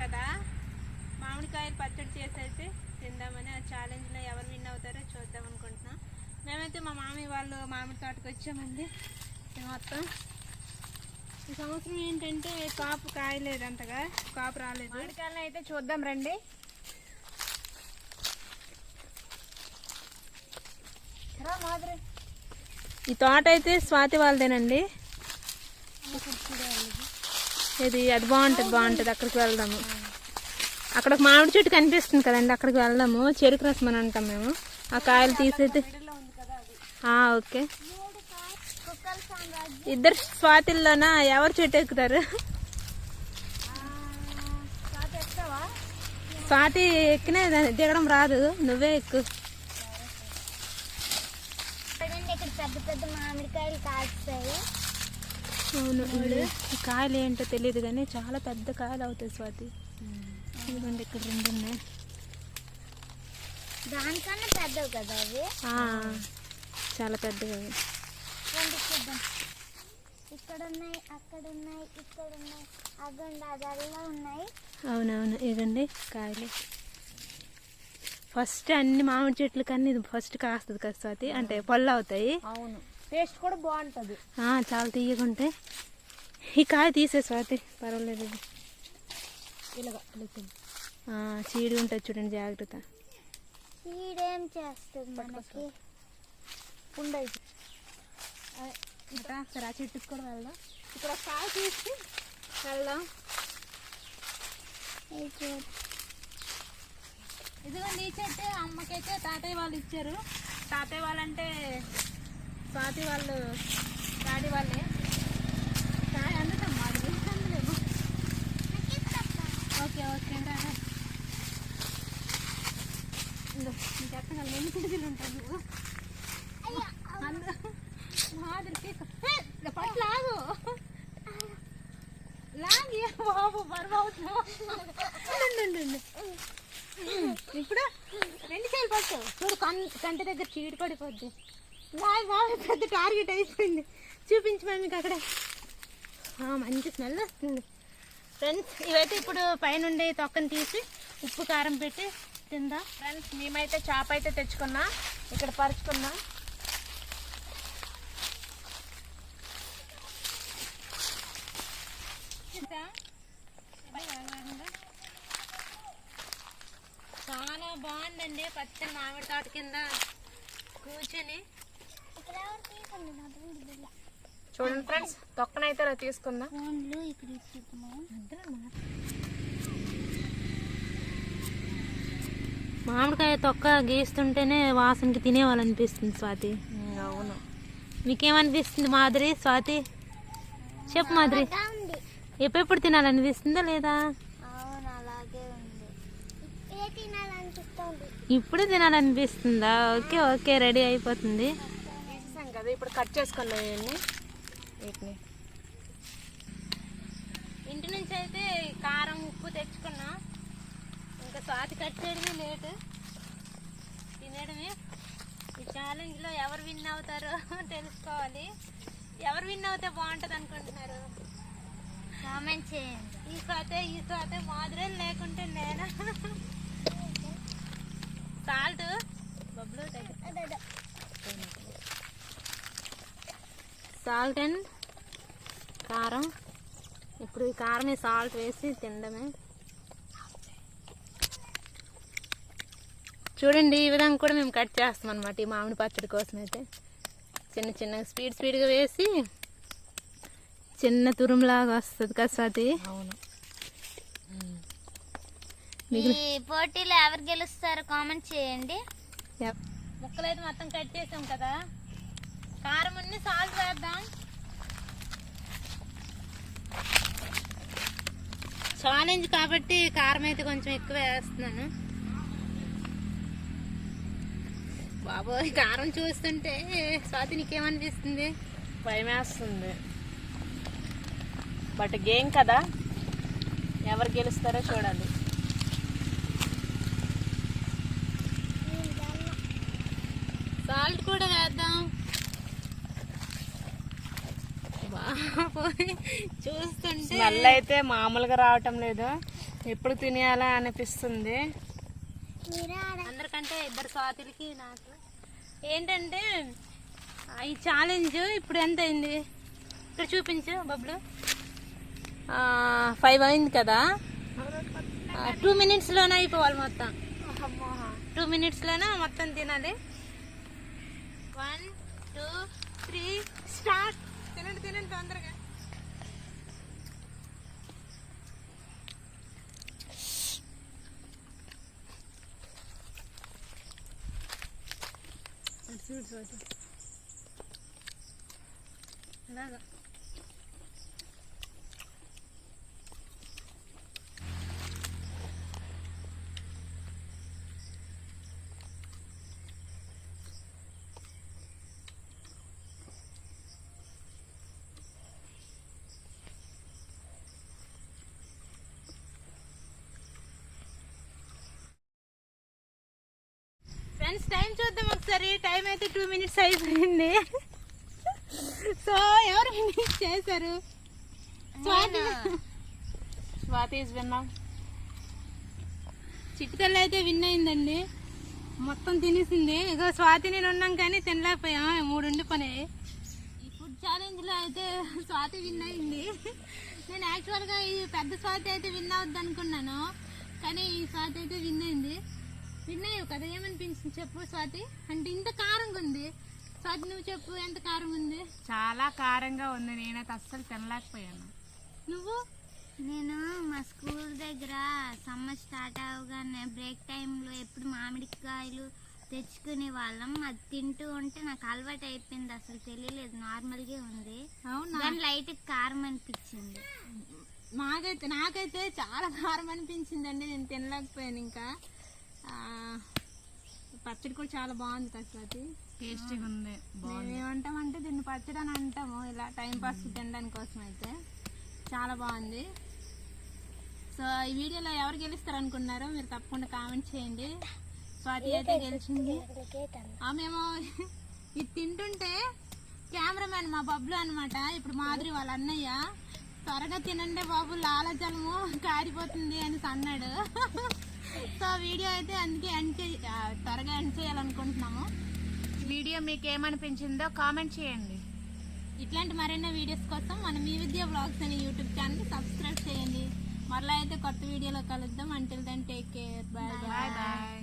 కదా? మామిడికాయలు పచ్చడి చేసేసి తిందామని ఆ ఛాలెంజ్లో ఎవరు విన్ అవుతారో చూద్దాం అనుకుంటున్నాం. మేమైతే మా మామయ్య వాళ్ళు మామిడి తోటకి వచ్చామండి. మొత్తం ఈ సంవత్సరం ఏంటంటే కాపు కాయలేదు అంతగా కాపు రాలేదు. మామిడికాయలను అయితే చూద్దాం రండి. ఈ తోట అయితే స్వాతి వాళ్ళదేనండి. ఇది అది బాగుంటుంది బాగుంటుంది. అక్కడికి వెళ్దాము. అక్కడ ఒక మామిడి చెట్టు కనిపిస్తుంది కదండి అక్కడికి వెళ్దాము. చెరుకు రసం అని అంటాం మేము. ఆ కాయలు తీసేది. ఓకే. ఇద్దరు స్వాతిల్లోనా? ఎవరు చెట్టు ఎక్కుతారు? స్వాతి ఎక్కినా దిగడం రాదు. నువ్వే ఎక్కు. పెద్ద పెద్ద మామిడికాయలు కాస్తాయి. అవును. ఈ కాయలు ఏంటో తెలియదు కానీ చాలా పెద్ద కాయలు అవుతాయి స్వాతి. ఇదిగోండి ఇక్కడ రెండు ఉన్నాయి. దానికన్నా పెద్దవి కదా అవి? చాలా అవి. చూద్దాం. ఇక్కడ ఉన్నాయి అక్కడ ఉన్నాయి ఇక్కడ ఉన్నాయి అగండి అదల్లా ఉన్నాయి. అవునవును ఇదండి కాయలు. ఫస్ట్ అన్ని మామిడి చెట్లు కన్నా ఇది ఫస్ట్ కాస్తుంది కదా స్వాతి. అంటే పళ్ళు అవుతాయి. అవును. టేస్ట్ కూడా బాగుంటుంది. ఆ, చాలా తీయగా ఉంటాయి ఈ కాయ తీసే స్వాతి పర్వాలేదు ఇది. ఇలాగా చీడి ఉంటుంది చూడండి జాగ్రత్త. ఈడేం చేస్తుంది మనకి? పుండు అయితే ఇంకా సరే ఆ చెట్టుకి కూడా వెళ్దాం. ఇక్కడ ఒక కాయ తీసి వెళ్దాం. ఇది చూడు. ఇదిగోండి ఈ చెట్టు అమ్మకైతే తాతయ్య వాళ్ళు ఇచ్చారు. తాతయ్య వాళ్ళంటే స్వాతి వాళ్ళు డాడీ వాళ్ళే. కాయ అందులేమో. ఓకే ఓకే రా రా. ఎన్ని ఉంటాయి నువ్వు మాదిరి పట్టు లాగు. లాగి బాబు బరువవుతున్నావు ఇప్పుడు రెండు చేయాలి పట్టు. చూడు కంటి దగ్గర చీడు బాయ్ పెద్ద టార్గెట్ అయిపోయింది. చూపించు మీకు అక్కడ. మంచి స్మెల్ వస్తుంది. ఫ్రెండ్స్ ఇవైతే ఇప్పుడు పైనుండి తొక్కని తీసి ఉప్పు కారం పెట్టి తిందా? ఫ్రెండ్స్ మేమైతే చేప అయితే తెచ్చుకున్నా. ఇక్కడ పరుచుకున్నా. చాలా బాగుందండి పచ్చని మామిడి తోట కింద కూర్చొని. చూడండి ఫ్రెండ్స్ తొక్కనైతే తీసుకుందాం. ఫోన్లు ఇక్కడ మామిడికాయ తొక్క గీస్తుంటేనే వాసనకి తినేవాళ్ళనిపిస్తుంది స్వాతి. అవును. మీకేమనిపిస్తుంది మాధురి స్వాతి? చెప్పు మాధురి ఉంది. ఎప్పుడెప్పుడు తినాలనిపిస్తుందా లేదా? అవును అలాగే ఉంది. ఇప్పుడే తినాలనిపిస్తుంది. ఇప్పుడు తినాలనిపిస్తుందా? ఓకే ఓకే రెడీ అయిపోతుంది. కదా ఇప్పుడు కట్ చేసుకున్నాం ఇవన్నీ. వీటిని. ఇంటి నుంచి అయితే కారం ఉప్పు తెచ్చుకున్నా. ఇంకా స్వాతి కట్ చేయడమే లేటు. తినడమే. ఈ ఛాలెంజ్లో ఎవరు విన్ అవుతారో తెలుసుకోవాలి. ఎవరు విన్ అవుతే బాగుంటుంది అనుకుంటున్నారు? కామెంట్ చేయండి. ఈ స్వాతే ఈ స్వాతే మాదిరే లేకుంటే నేను? సాల్ట్. బబ్లు దగ్గర సాల్ట్ అండ్ కారం. ఇప్పుడు ఈ కారం సాల్ట్ వేసి తినడమే చూడండి ఈ విధంగా కూడా మేము కట్ చేస్తాం అనమాట ఈ మామిడి పచ్చడి కోసం అయితే చిన్న చిన్న స్పీడ్ స్పీడ్గా వేసి చిన్న తురుములాగా వస్తుంది కదా స్వాతి? అవును. ఈ పోటీలో ఎవరు గెలుస్తారో కామెంట్ చేయండి. ముక్కలు అయితే మొత్తం కట్ చేసాం కదా. కారం అన్ని సాల్ట్ వేద్దాం. ఛాలెంజ్ కాబట్టి కారం అయితే కొంచెం ఎక్కువ వేస్తున్నాను. బాబోయ్ కారం చూస్తుంటే స్వాతి నీకేమనిపిస్తుంది? భయం వేస్తుంది బట్ గేమ్ కదా. ఎవరు గెలుస్తారో చూడాలి. సాల్ట్ కూడా వేద్దాం బాబోయ్ చూస్తుంటే స్మెల్ అయితే మామూలుగా రావటం లేదు. ఎప్పుడు తినేయాలా అనిపిస్తుంది. అందరికంటే ఇద్దరు స్వాతులకి నాకు. ఏంటంటే ఈ ఛాలెంజ్ ఇప్పుడు ఎంత అయింది? ఇక్కడ చూపించు బబ్లు. ఫైవ్ అయింది కదా? టూ మినిట్స్లోనే అయిపోవాలి మొత్తం. టూ మినిట్స్లోనే మొత్తం తినాలి. వన్ టూ త్రీ స్టార్ట్ తినండి తొందరగా. చూడు చూడు అలాగా ఫ్రెండ్స్ టైం చూద్దాం ఒకసారి. టైం అయితే టూ మినిట్స్ అయిపోయింది. సో ఎవరు ఫినిష్ చేశారు? స్వాతి. స్వాతి winner. చిట్టుతల్లి అయితే విన్ అయిందండి. మొత్తం తినేసింది. ఇక స్వాతి నేను ఉన్నాం కానీ తినలేకపోయాం. మూడు ఉండిపోయినాయి ఈ ఫుడ్ ఛాలెంజ్లో అయితే స్వాతి విన్ అయింది. నేను యాక్చువల్గా ఈ పెద్ద స్వాతి అయితే విన్ అవుద్ది అనుకున్నాను. కానీ ఈ స్వాతి అయితే విన్ అయింది. విన్ అయ్యావు కదా ఏమనిపించింది చెప్పు స్వాతి? అంటే ఇంత కారంగా ఉంది. స్వాతి నువ్వు చెప్పు ఎంత కారం ఉంది? చాలా కారంగా ఉంది నేనైతే అస్సలు తినలేకపోయాను. నువ్వు? నేను మా స్కూల్ దగ్గర సమ్మర్ స్టార్ట్ అవగానే బ్రేక్ టైంలో ఎప్పుడు మామిడికాయలు తెచ్చుకునే వాళ్ళం. అది తింటూ ఉంటే నాకు అలవాటు అయిపోయింది అసలు తెలియలేదు. నార్మల్గా ఉంది. అవునా? లైట్ కారం అనిపించింది. నాకైతే నాకైతే చాలా కారం అనిపించిందండి. నేను తినలేకపోయాను ఇంకా. పచ్చడి కూడా చాలా బాగుంది కసరతి. టేస్టీగా ఉంది. మేము ఏమంటామంటే దీన్ని పచ్చడి అని అంటాము. ఇలా టైం పాస్ తినడానికి కోసం అయితే చాలా బాగుంది. సో ఈ వీడియోలో ఎవరు గెలుస్తారు అనుకున్నారో మీరు తప్పకుండా కామెంట్ చేయండి. స్వాతి అయితే గెలిచింది. ఆమెమో ఇది తింటుంటే కెమెరామ్యాన్ మా బబ్లు అనమాట ఇప్పుడు మాధురి వాళ్ళ అన్నయ్య త్వరగా తినండి బాబు లాలజలము కారిపోతుంది అని అన్నాడు. సో వీడియో అయితే అందుకే ఎండ్ చే త్వరగా ఎండ్ చేయాలనుకుంటున్నాము. వీడియో మీకు ఏమనిపించిందో కామెంట్ చేయండి. ఇట్లాంటి మరెన్నో వీడియోస్ కోసం మన మీ విద్య బ్లాగ్స్ అనే యూట్యూబ్ ఛానల్ సబ్స్క్రైబ్ చేయండి. మరలా అయితే కొత్త వీడియోలో కలుద్దాం. Until then take care bye